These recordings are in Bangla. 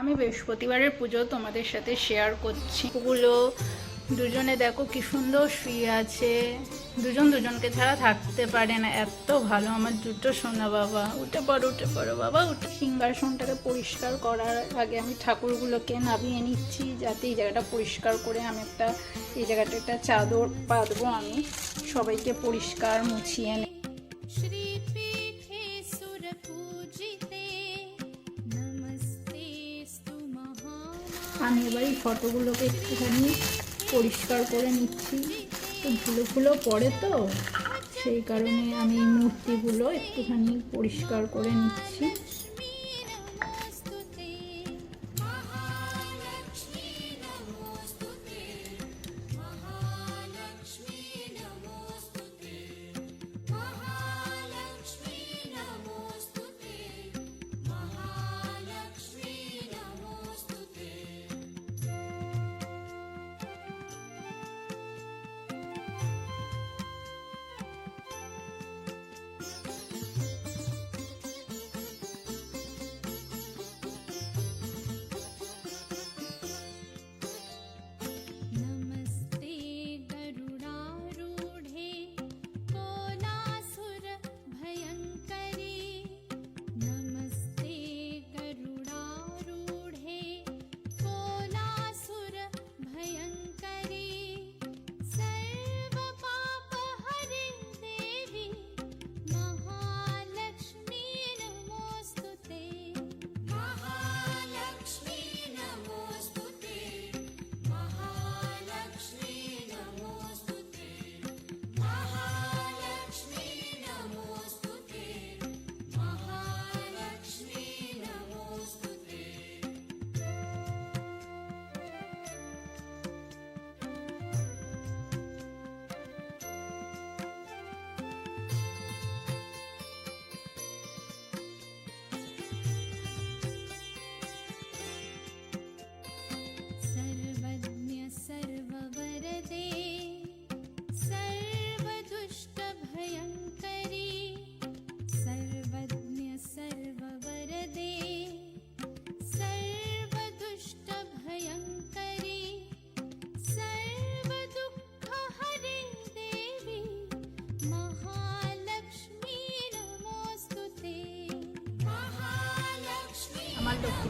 আমি বৃহস্পতিবারের পুজো তোমাদের সাথে শেয়ার করছি। ওগুলো দুজনে দেখো কি সুন্দর শুয়ে আছে। দুজন দুজনকে ছাড়া থাকতে পারে না, এত ভালো। আমার দুটো সোনা বাবা, উঠে পড়ো উঠে পড়ো বাবা, উঠে। সিংহাসনটাকে পরিষ্কার করার আগে আমি ঠাকুরগুলোকে নামিয়ে নিচ্ছি, যাতে এই জায়গাটা পরিষ্কার করে আমি একটা, এই জায়গাটা একটা চাদর পাতবো আমি। সবাইকে পরিষ্কার মুছিয়ে নেই আমি এবার এই ফটোগুলোকে একটুখানি পরিষ্কার করে নিচ্ছি। তো ধুলো ফুলো পড়ে তো, সেই কারণে আমি এই মূর্তিগুলো একটুখানি পরিষ্কার করে নিচ্ছি।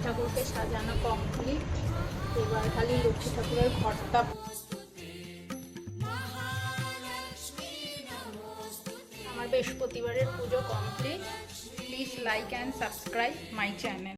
ঠাকুরকে সাজানো কমপ্লিট এবার খালি লক্ষ্মী ঠাকুরের ঘরটা। আমার বৃহস্পতিবারের পুজো complete please like and subscribe my channel